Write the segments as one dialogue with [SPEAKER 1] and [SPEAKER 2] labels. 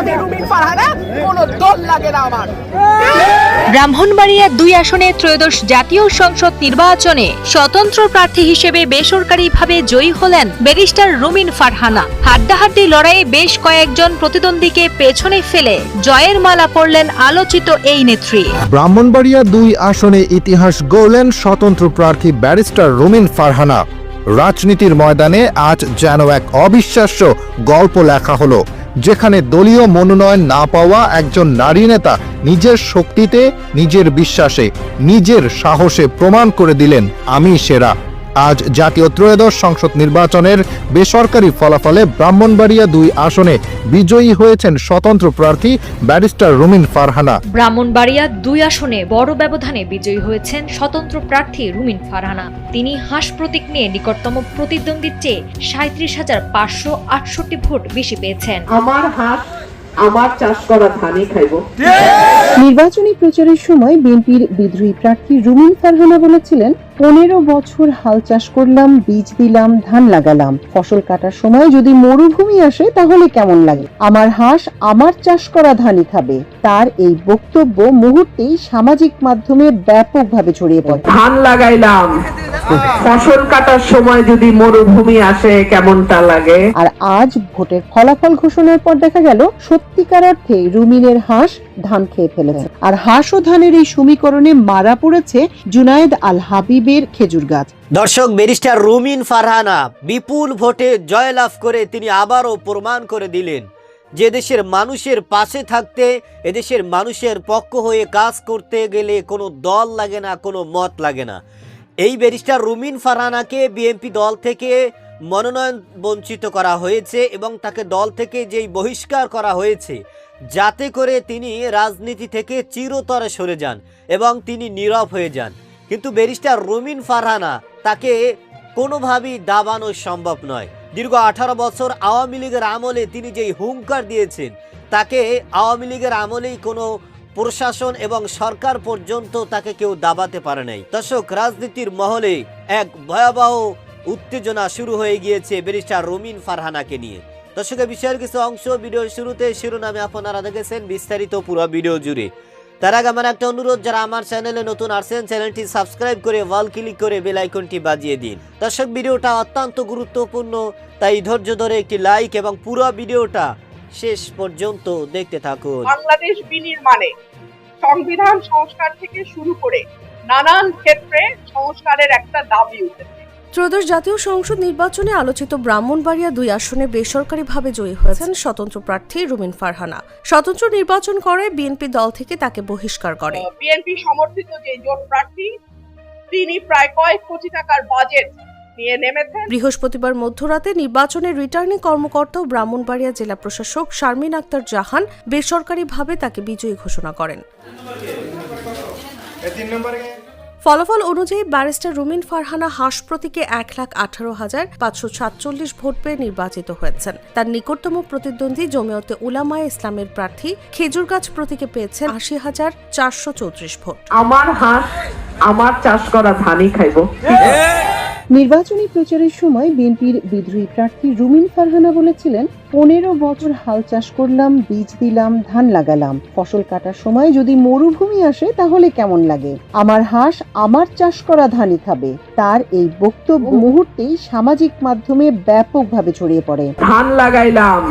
[SPEAKER 1] আমি রুমিন ফারহানা কোনো দল লাগে না আমার।
[SPEAKER 2] ব্রাহ্মণবাড়িয়া দুই আসনে ত্রয়োদশ জাতীয় সংসদ নির্বাচনে স্বতন্ত্র প্রার্থী হিসেবে বেসরকারিভাবে জয়ী হলেন ব্যারিস্টার রুমিন ফারহানা। হাড্ডাহাড্ডি লড়াইয়ে বেশ কয়েকজন প্রতিদ্বন্দ্বীকে পেছনে ফেলে জয়ের মালা পরলেন আলোচিত এই নেত্রী।
[SPEAKER 3] ব্রাহ্মণবাড়িয়া দুই আসনে ইতিহাস গড়লেন স্বতন্ত্র প্রার্থী ব্যারিস্টার রুমিন ফারহানা। রাজনীতির ময়দানে আজ যেন এক অবিশ্বাস্য গল্প লেখা হলো। যেখানে দলীয় মনোনয়ন না পাওয়া একজন নারী নেতা নিজের শক্তিতে, নিজের বিশ্বাসে, নিজের সাহসে প্রমাণ করে দিলেন আমি সেরা। আজ জাতীয় ত্রয়োদশ সংসদ নির্বাচনের বেসরকারি ফলাফলে ব্রাহ্মণবাড়িয়া দুই আসনে বিজয়ী হয়েছেন স্বতন্ত্র প্রার্থী ব্যারিস্টার রুমিন ফারহানা।
[SPEAKER 2] ব্রাহ্মণবাড়িয়া দুই আসনে বড় ব্যবধানে বিজয়ী হয়েছেন স্বতন্ত্র প্রার্থী রুমিন ফারহানা। তিনি হাঁস প্রতীক নিয়ে নিকটতম প্রতিদ্বন্দ্বীর চেয়ে সাঁত্রিশ হাজার পাঁচশো আটষট্টি ভোট বেশি পেয়েছেন।
[SPEAKER 4] আমার হাত আমার চাষ করা ধানই খাইব।
[SPEAKER 5] নির্বাচনী প্রচারের সময় বিএনপির বিদ্রোহী প্রার্থী রুমিন ফারহানা বলেছিলেন, পনেরো বছর হাল চাষ করলাম, বীজ দিলাম, ধান লাগালাম। ফসল কাটার সময় যদি মরুভূমি আসে, তাহলে কেমন লাগে? আমার হাঁস আমার চাষ করা ধানই খাবে। তার এই বক্তব্য মুহূর্তেই সামাজিক মাধ্যমে ব্যাপকভাবে ছড়িয়ে পড়ে।
[SPEAKER 4] ধান লাগাইলাম। ফসল কাটার সময় যদি মরুভূমি আসে কেমনটা লাগে?
[SPEAKER 5] আর আজ ভোটের ফলাফল ঘোষণার পর দেখা গেল সত্যিকার অর্থে রুমিনের হাঁস ধান খেয়ে ফেলেছে। আর হাঁস ও ধানের এই সমীকরণে মারা পড়েছে জুনায়েদ আল হাবিবের খেজুর গাছ।
[SPEAKER 6] দর্শক ব্যারিস্টার রুমিন ফারহানা বিপুল ভোটে জয়লাভ করে তিনি আবারও প্রমাণ করে দিলেন যে দেশের মানুষের পাশে থাকতে এদেশের মানুষের পক্ষ হয়ে কাজ করতে গেলে কোনো দল লাগে না কোনো মত লাগে না। এই ব্যারিস্টার রুমিন ফারহানাকে বিএনপি দল থেকে মনোনয়ন বঞ্চিত করা হয়েছে এবং তাকে দল থেকে যেই বহিষ্কার করা হয়েছে, যাতে করে তিনি রাজনীতি থেকে চিরতরে সরে যান এবং তিনি নীরব হয়ে যান। কিন্তু ব্যারিস্টার রুমিন ফারহানা তাকে কোনোভাবেই দাবানো সম্ভব নয়। দীর্ঘ আঠারো বছর আওয়ামী লীগের আমলে তিনি যেই হুঙ্কার দিয়েছেন, তাকে আওয়ামী লীগের আমলেই কোনো প্রশাসন এবং সরকার পর্যন্ত তাকে কেউ দাবাতে পারে নাই। দর্শক, রাজনীতির মহলে এক ভয়াবহ উত্তেজনা শুরু হয়ে গিয়েছে ব্যারিস্টার রুমিন ফারহানাকে নিয়ে। দর্শকের বিষয়ের কিছু অংশ ভিডিওর শুরুতে শিরোনামে আপনারা দেখেছেন বিস্তারিত পুরো ভিডিও জুড়ে। তার আগে আমার একটা অনুরোধ, যারা আমার চ্যানেলে নতুন আসছেন, চ্যানেলটি সাবস্ক্রাইব করে ওয়াল ক্লিক করে বেল আইকনটি বাজিয়ে দিন। দর্শক, ভিডিওটা অত্যন্ত গুরুত্বপূর্ণ, তাই ধৈর্য ধরে একটি লাইক এবং পুরো ভিডিওটা শেষ পর্যন্ত দেখতে থাকুন।
[SPEAKER 1] বাংলাদেশ বিনির্মাণে সংবিধান সংস্কার থেকে শুরু করে নানান ক্ষেত্রে সংস্কারের একটা দাবি উঠেছে।
[SPEAKER 7] ত্রয়োদশ জাতীয় সংসদ নির্বাচনে আলোচিত ব্রাহ্মণবাড়িয়া দুই আসনে বেসরকারিভাবে জয়ী হয়েছেন স্বতন্ত্র প্রার্থী রুমিন ফারহানা। স্বতন্ত্র নির্বাচন করে বিএনপি দল থেকে তাকে বহিষ্কার করে।
[SPEAKER 1] বিএনপি সমর্থিত যে জোট প্রার্থী তিনি প্রায় কয়েক কোটি টাকার বাজেট নিয়ে নেমেছেন।
[SPEAKER 7] বৃহস্পতিবার মধ্যরাতে নির্বাচনের রিটার্নিং কর্মকর্তা ও ব্রাহ্মণবাড়িয়া জেলা প্রশাসক শারমিন আক্তার জাহান বেসরকারিভাবে তাকে বিজয়ী ঘোষণা করেন। ফলাফল অনুযায়ী ব্যারিস্টার রুমিন ফারহানা হাঁস প্রতীকে এক লাখ আঠারো হাজার পাঁচশো সাতচল্লিশ ভোট পেয়ে নির্বাচিত হয়েছেন। তার নিকটতম প্রতিদ্বন্দ্বী জমিয়তে উলামায় ইসলামের প্রার্থী খেজুর গাছ প্রতীকে পেয়েছেন আশি হাজার চারশো চৌত্রিশ ভোট।
[SPEAKER 4] আমার হাত আমার চাষ করা ধানই খাইব।
[SPEAKER 5] নির্বাচনী প্রচারের সময় বিএনপির বিদ্রোহী প্রার্থী রুমিন ফারহানা বলেছিলেন পনেরো বছর হাল চাষ করলাম বীজ দিলাম ধান লাগালাম। ফসল কাটার সময় যদি মরুভূমি আসে তাহলে কেমন লাগে? আমার হাঁস আমার চাষ করা ধানই খাবে। তার এই বক্তব্য মুহূর্তেই সামাজিক মাধ্যমে ব্যাপকভাবে ছড়িয়ে পড়ে।
[SPEAKER 4] ধান লাগাইলাম।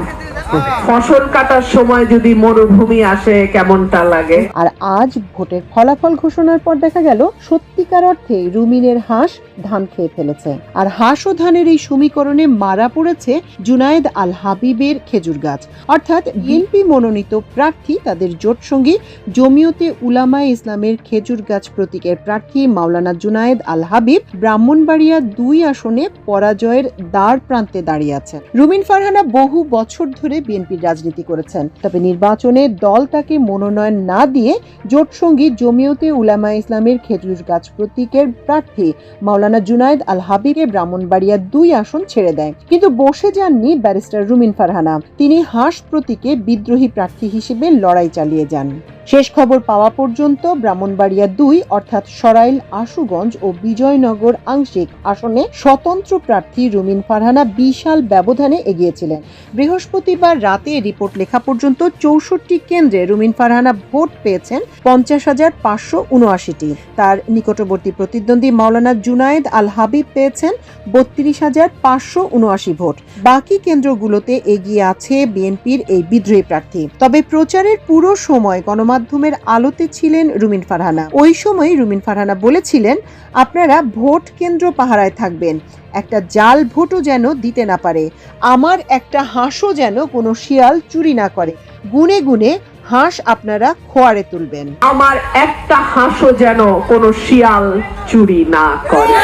[SPEAKER 4] ফসল কাটার সময় যদি মরুভূমি আসে কেমনটা লাগে?
[SPEAKER 5] আর আজ ভোটের ফলাফল ঘোষণার পর দেখা গেল সত্যিকার অর্থে রুমিনের হাঁস ধান খেয়ে ফেলেছে। আর হাঁস ও ধানের এই সমীকরণে মারা পড়েছে জুনায়েদ আল হাবিবের খেজুর গাছ। অর্থাৎ বিএনপি মনোনীত প্রার্থী তাদের জোট সঙ্গী জমিয়তে উলামায়ে ইসলামের খেজুর গাছ প্রতীকের প্রার্থী মাওলানা জুনায়েদ আল হাবিব ব্রাহ্মণবাড়িয়া দুই আসনে পরাজয়ের দ্বার প্রান্তে দাঁড়িয়ে আছেন। রুমিন ফারহানা বহু বছর ধরে বিএনপির রাজনীতি করেছেন। তবে নির্বাচনে দল তাকে মনোনয়ন না দিয়ে জোট সঙ্গী জমিয়তে উলামা ইসলামের খেজুর গাছ প্রতীকের প্রার্থী মাওলানা জুনায়েদ আল হাবিবে ব্রাহ্মণবাড়িয়া দুই আসন ছেড়ে দেয়। কিন্তু বসে যাননি ব্যারিস্টার রুমিন ফারহানা। তিনি হাঁস প্রতীকে বিদ্রোহী প্রার্থী হিসেবে লড়াই চালিয়ে যান। শেষ খবর পাওয়া পর্যন্ত ব্রাহ্মণবাড়িয়া দুই, অর্থাৎ সরাইল, আশুগঞ্জ ও বিজয়নগর আংশিক আসনে স্বতন্ত্র প্রার্থী রুমিন ফারহানা বিশাল ব্যবধানে এগিয়েছিলেন। বৃহস্পতিবার রাতে রিপোর্ট লেখা পর্যন্ত চৌষট্টি কেন্দ্রে রুমিন ফারহানা ভোট পেয়েছেন পঞ্চাশ হাজার পাঁচশো উনআশিটি। তার নিকটবর্তী প্রতিদ্বন্দ্বী মাওলানা জুনায়েদ আল হাবিব পেয়েছেন বত্রিশ হাজার পাঁচশো উনআশি ভোট। বাকি কেন্দ্রগুলোতে এগিয়ে আছে বিএনপির এই বিদ্রোহী প্রার্থী। তবে প্রচারের পুরো সময় গণমাধ্যমের আলোতে ছিলেন রুমিন ফারহানা। ওই সময় রুমিন ফারহানা বলেছিলেন, আপনারা ভোট কেন্দ্র পাহারায় থাকবেন। একটা জাল ভোটও যেন দিতে না পারে। আমার একটা হাঁসও যেন কোনো শিয়াল চুরি না করে। গুনে গুনে হাঁস আপনারা খোয়ারে তুলবেন।
[SPEAKER 4] আমার একটা হাঁসও যেন কোনো শিয়াল চুরি না করে।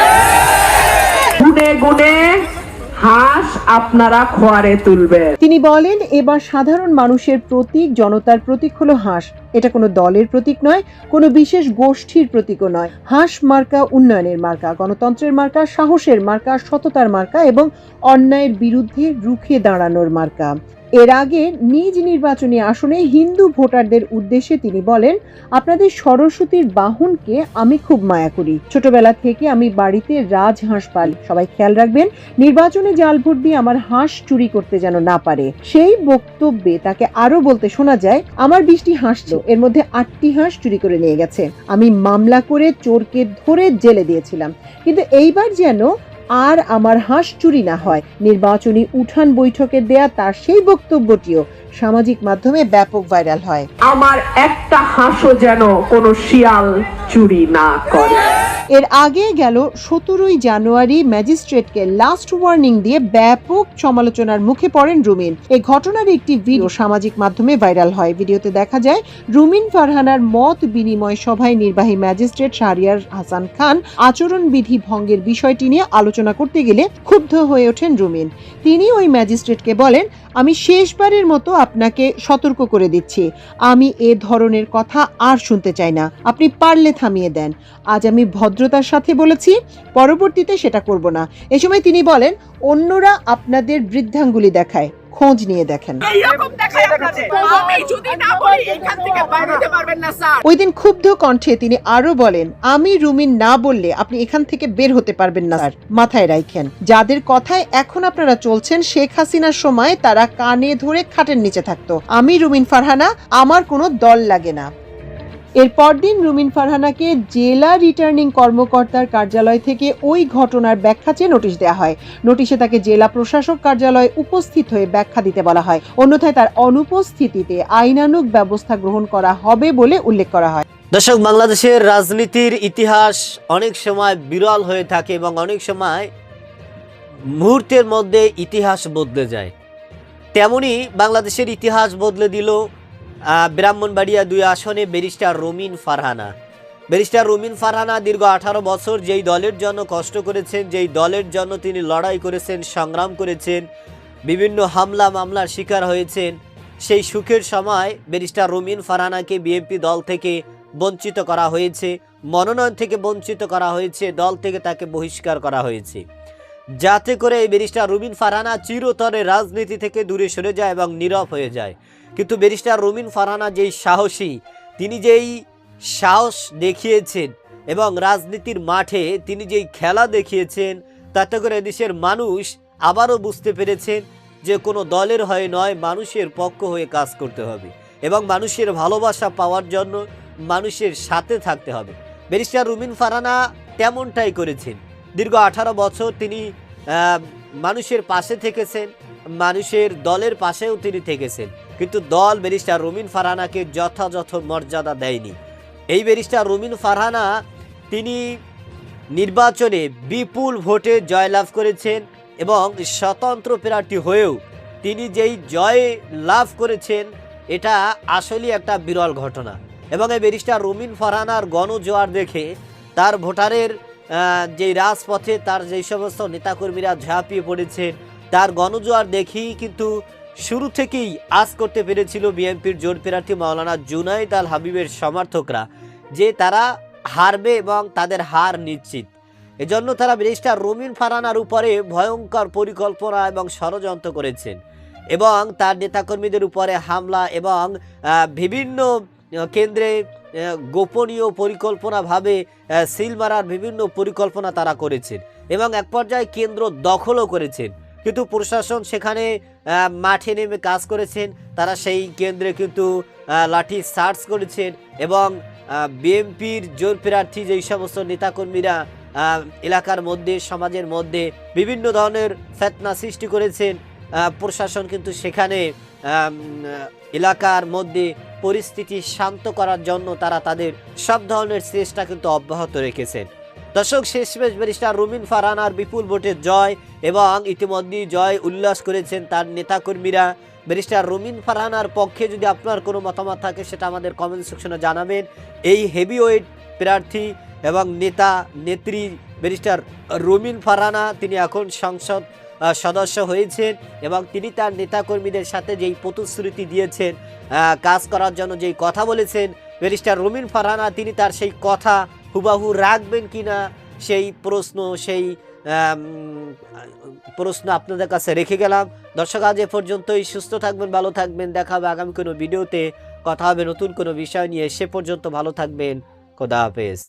[SPEAKER 4] গুনে গুনে হাঁস আপনারা খোয়ারে তুলবেন।
[SPEAKER 5] তিনি বলেন, এবার সাধারণ মানুষের প্রতীক, জনতার প্রতীক হলো হাঁস। এটা কোনো দলের প্রতীক নয়, কোনো বিশেষ গোষ্ঠীর প্রতীকও নয়। হাঁস মার্কা উন্নয়নের মার্কা, গণতন্ত্রের মার্কা, সাহসের মার্কা, সততার মার্কা এবং অন্যায়ের বিরুদ্ধে রুখে দাঁড়ানোর মার্কা। এর আগে নিজ নির্বাচনী আসনে হিন্দু ভোটারদের উদ্দেশ্যে তিনি বলেন, আপনাদের সরস্বতীর বাহনকে আমি খুব মায়া করি। ছোটবেলা থেকে আমি বাড়িতে রাজহাঁস পালি। সবাই খেয়াল রাখবেন, নির্বাচনে জাল ভোট দিয়ে আমার হাঁস চুরি করতে যেন না পারে। সেই বক্তব্যে তাকে আরও বলতে শোনা যায়, আমার বিশটি হাঁস ছিল, এর মধ্যে আটটি হাঁস চুরি করে নিয়ে গেছে। আমি মামলা করে চোরকে ধরে জেলে দিয়েছিলাম। কিন্তু এইবার যেন আর আমার হাঁস চুরি না হয়, নির্বাচনী উঠান বৈঠকে দেয়া তার সেই বক্তব্যটিও সামাজিক মাধ্যমে ব্যাপক ভাইরাল হয়।
[SPEAKER 4] আমার একটা হাঁসও যেন কোনো শিয়াল চুরি না করে।
[SPEAKER 5] এর আগে গেল সতেরোই জানুয়ারি ম্যাজিস্ট্রেটকে লাস্ট ওয়ার্নিং দিয়ে ব্যাপক সমালোচনার মুখে পড়েন রুমিন। এই ঘটনার একটি ভিডিও সামাজিক মাধ্যমে ভাইরাল হয়। ভিডিওতে দেখা যায় রুমিন ফারহানার মত বিনিময় সভায় নির্বাহী ম্যাজিস্ট্রেট শাহরিয়ার হাসান খান আচরণবিধি ভঙ্গের বিষয়টি নিয়ে আলোচনা করতে গেলে ক্ষুব্ধ হয়ে ওঠেন রুমিন। তিনি ওই ম্যাজিস্ট্রেটকে বলেন আমি শেষবারের মতো আপনাকে সতর্ক করে দিচ্ছি। আমি এ ধরনের কথা আর শুনতে চাই না। আপনি পারলে থামিয়ে দেন। আজ আমি ভদ্রতার সাথে বলেছি, পরবর্তীতে সেটা করব না। এ সময় তিনি বলেন, অন্যরা আপনাদের বৃদ্ধাঙ্গুলি দেখায়। খোঁজ নিয়ে দেখেন। ওই দিন ক্ষুব্ধ কণ্ঠে তিনি আরও বলেন আমি রুমিন না বললে আপনি এখান থেকে বের হতে পারবেন না স্যার। মাথায় রাখেন যাদের কথায় এখন আপনারা চলছেন শেখ হাসিনার সময় তারা কানে ধরে খাটের নিচে থাকতো। আমি রুমিন ফারহানা আমার কোনো দল লাগে না। এর পরদিন রুমিন ফারহানাকে জেলা রিটার্নিং কর্মকর্তার কার্যালয় থেকে ওই ঘটনার ব্যাখ্যা চেয়ে নোটিশ দেওয়া হয়। নোটিশে তাকে জেলা প্রশাসক কার্যালয়ে উপস্থিত হয়ে ব্যাখ্যা দিতে বলা হয়। অন্যথায় তার অনুপস্থিতিতে আইনানুগ ব্যবস্থা গ্রহণ করা হবে বলে উল্লেখ করা হয়।
[SPEAKER 6] দর্শক, বাংলাদেশের রাজনীতির ইতিহাস অনেক সময় বিরল হয়ে থাকে এবং অনেক সময় মুহূর্তের মধ্যে ইতিহাস বদলে যায়। তেমনি বাংলাদেশের ইতিহাস বদলে দিল ব্রাহ্মণবাড়িয়া দুই আসনে ব্যারিস্টার রুমিন ফারহানা। ব্যারিস্টার রুমিন ফারহানা দীর্ঘ আঠারো বছর যেই দলের জন্য কষ্ট করেছেন, যেই দলের জন্য তিনি লড়াই করেছেন, সংগ্রাম করেছেন, বিভিন্ন হামলা মামলার শিকার হয়েছেন, সেই সুখের সময় ব্যারিস্টার রুমিন ফারহানাকে বিএনপি দল থেকে বঞ্চিত করা হয়েছে, মনোনয়ন থেকে বঞ্চিত করা হয়েছে, দল থেকে তাকে বহিষ্কার করা হয়েছে। যাতে করে এই ব্যারিস্টার রুমিন ফারহানা চিরতরে রাজনীতি থেকে দূরে সরে যায় এবং নীরব হয়ে যায়। কিন্তু ব্যারিস্টার রুমিন ফারহানা যেই সাহসী, তিনি যেই সাহস দেখিয়েছেন এবং রাজনীতির মাঠে তিনি যেই খেলা দেখিয়েছেন, তাতে করে দেশের মানুষ আবারও বুঝতে পেরেছেন যে কোনো দলের হয়ে নয়, মানুষের পক্ষ হয়ে কাজ করতে হবে এবং মানুষের ভালোবাসা পাওয়ার জন্য মানুষের সাথে থাকতে হবে। ব্যারিস্টার রুমিন ফারানা তেমনটাই করেছেন। দীর্ঘ আঠারো বছর তিনি মানুষের পাশে থেকেছেন মানুষের দলের পাশেও তিনি থেকেছেন। কিন্তু দল ব্যারিস্টার রুমিন ফারহানাকে যথাযথ মর্যাদা দেয়নি। এই ব্যারিস্টার রুমিন ফারহানা তিনি নির্বাচনে বিপুল ভোটে জয়লাভ করেছেন এবং স্বতন্ত্র প্রার্থী হয়েও তিনি যেই জয় লাভ করেছেন, এটা আসলেই একটা বিরল ঘটনা। এবং এই ব্যারিস্টার রুমিন ফারহানার গণজোয়ার দেখে তার ভোটারের যেই রাজপথে তার যেই সমস্ত নেতাকর্মীরা ঝাঁপিয়ে পড়েছেন তার গণজোয়ার দেখেই কিন্তু শুরু থেকেই আজ করতে পেরেছিল বিএনপির জোট প্রার্থী মাওলানা জুনাইদ আল হাবিবের সমর্থকরা, যে তারা হারবে এবং তাদের হার নিশ্চিত। এজন্য তারা ব্যারিস্টার রুমিন ফারানার উপরে ভয়ঙ্কর পরিকল্পনা এবং ষড়যন্ত্র করেছেন এবং তার নেতাকর্মীদের উপরে হামলা এবং বিভিন্ন কেন্দ্রে গোপনীয় পরিকল্পনাভাবে সিল মারার বিভিন্ন পরিকল্পনা তারা করেছেন এবং এক পর্যায়ে কেন্দ্র দখলও করেছেন। কিন্তু প্রশাসন সেখানে মাঠে নেমে কাজ করেছেন। তারা সেই কেন্দ্রে কিন্তু লাঠি সার্চ করেছেন এবং বিএনপির জোর প্রার্থী যেই সমস্ত নেতাকর্মীরা এলাকার মধ্যে, সমাজের মধ্যে বিভিন্ন ধরনের ফেতনা সৃষ্টি করেছেন প্রশাসন কিন্তু সেখানে এলাকার মধ্যে পরিস্থিতি শান্ত করার জন্য তারা তাদের সব ধরনের চেষ্টা কিন্তু অব্যাহত রেখেছেন। দর্শক, শেষমেশ ব্যারিস্টার রুমিন ফারহানার বিপুল ভোটের জয় এবং ইতিমধ্যেই জয় উল্লাস করেছেন তার নেতাকর্মীরা। ব্যারিস্টার রুমিন ফারহানার পক্ষে যদি আপনার কোনো মতামত থাকে, সেটা আমাদের কমেন্ট সেকশনে জানাবেন। এই হেভিওয়েট প্রার্থী এবং নেতা, নেত্রী ব্যারিস্টার রুমিন ফারহানা তিনি এখন সংসদ সদস্য হয়েছেন এবং তিনি তার নেতাকর্মীদের সাথে যেই প্রতিশ্রুতি দিয়েছেন কাজ করার জন্য যেই কথা বলেছেন, ব্যারিস্টার রুমিন ফারহানা তিনি তার সেই কথা হুবাহু রাখবেন কি না, সেই প্রশ্ন সেই প্রশ্ন আপনাদের কাছে রেখে গেলাম। দর্শক, আজ এ পর্যন্তই। সুস্থ থাকবেন, ভালো থাকবেন। দেখা হবে আগামী কোনো ভিডিওতে। কথা হবে নতুন কোনো বিষয় নিয়ে। সে পর্যন্ত ভালো থাকবেন। খোদা হাফেজ।